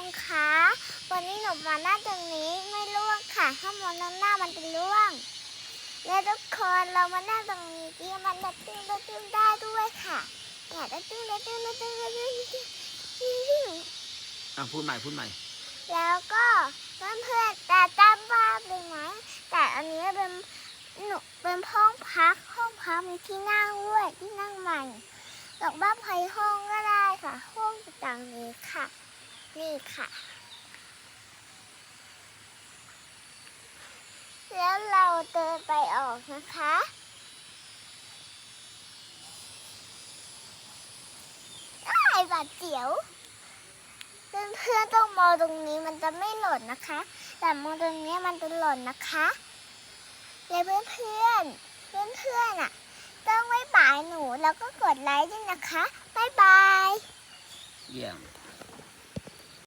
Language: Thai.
งคะ วันนี้หนูมาหน้าตรงนี้ไม่ร่วงค่ะ ถ้ามองน้ำหน้ามันจะร่วง และทุกคนเรามานั่งตรงนี้ที่มันจะตึ้งจะตึ้งได้ด้วยค่ะเนี่ยจะตึ้งจะตึ้งจะตึ้งจะตึ้งตึ้งอะพูดใหม่พูดใหม่ แล้วก็เพื่อนๆแต่จำว่าเป็นไหมแต่อันนี้เป็นหนูเป็นห้องพักห้องพักมีที่นั่งด้วยที่นั่งใหม่ดอกบ้านไผ่ห้องก็ได้ค่ะ ห้องต่างๆนี้ค่ะ นี่ค่ะ แล้วเราเดินไปออกนะคะไอ้บาดเจียวเพื่อนๆต้องมองตรงนี้มันจะไม่หล่นนะคะ แต่มองตรงนี้มันจะหล่นนะคะและเพื่อนๆเพื่อนๆอะ ต้องไม่บายหนูแล้วก็กดไลค์ด้วยนะคะ บ๊ายบาย เยี่ยม